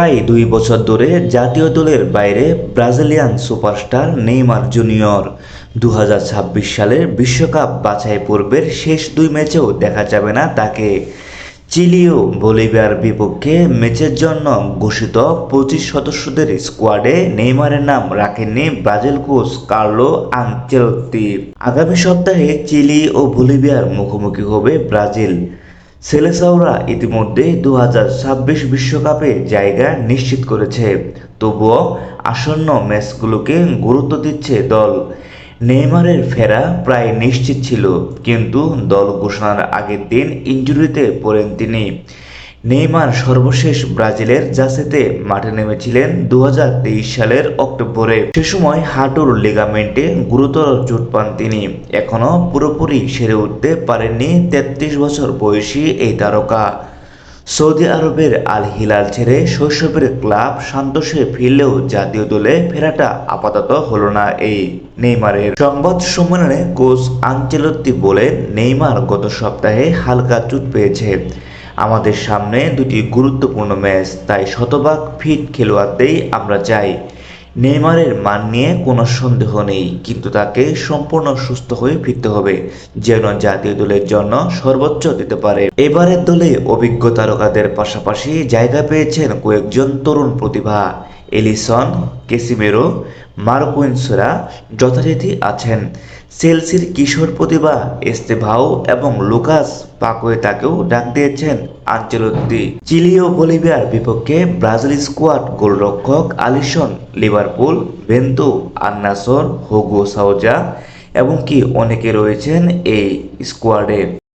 প্রায় দুই বছর ধরে জাতীয় দলের বাইরে ব্রাজিলিয়ান সুপারস্টার নেইমার জুনিয়র। দু হাজার ছাব্বিশ সালের বিশ্বকাপ বাছাই পর্বের শেষ দুই ম্যাচেও দেখা যাবে না তাকে। চিলি ও বলিভিয়ার বিপক্ষে ম্যাচের জন্য ঘোষিত পঁচিশ সদস্যদের স্কোয়াডে নেইমারের নাম রাখেননি ব্রাজিল কোচ কার্লো আনচেলত্তি আগামী সপ্তাহে চিলি ও বলিভিয়ার মুখোমুখি হবে ব্রাজিল। সেলেসাওরা ইতিমধ্যে দু বিশ্বকাপে জায়গা নিশ্চিত করেছে। তবুও আসন্ন ম্যাচগুলোকে গুরুত্ব দিচ্ছে দল। নেইমারের ফেরা প্রায় নিশ্চিত ছিল, কিন্তু দল ঘোষণার আগের দিন ইঞ্জুরিতে পড়েন তিনি। নেইমার সর্বশেষ ব্রাজিলের জাসেতে মাঠে নেমেছিলেন দুই হাজার তেইশ সালের অক্টোবরে। সে সময় হাঁটুর লিগামেন্টে গুরুতর চোট পান তিনি। এখনও পুরোপুরি সেরে উঠতে পারেননি তেত্রিশ বছর বয়সী এই তারকা। সৌদি আরবের আল হিলাল ছেড়ে শৈশবের ক্লাব সান্তোষে ফিরলেও জাতীয় দলে ফেরাটা আপাতত হলো না এই নেইমারের। সংবাদ সম্মেলনে কোচ আঞ্চেলত্তি বলেন, নেইমার গত সপ্তাহে হালকা চুট পেয়েছে। আমাদের সামনে দুটি গুরুত্বপূর্ণ ম্যাচ, তাই শতভাগ ফিট খেলোয়াড়দেরই আমরা চাই। নেইমারের মান নিয়ে কোনো সন্দেহ নেই, কিন্তু তাকে সম্পূর্ণ সুস্থ হয়ে ফিরতে হবে, যেন জাতীয় দলের জন্য সর্বোচ্চ দিতে পারে। এবারের দলে অভিজ্ঞ তারকাদের পাশাপাশি জায়গা পেয়েছেন কয়েকজন তরুণ প্রতিভা। এলিসন, কেসিমেরো মার্কুইন্সরা যথারীতি আছেন। চেলসির কিশোর প্রতিভা এস্তেভাও এবং লুকাস পাকোয়েতাকেও ডাক দিয়েছেন আঞ্চলত্তি। চিলি ও বলিভিয়ার বিপক্ষে ব্রাজিল স্কোয়াড গোলরক্ষক Alisson, Liverpool Bento Al Nassr, Hugo Souza এবং কি অনেকে রয়েছেন এই স্কোয়াডে।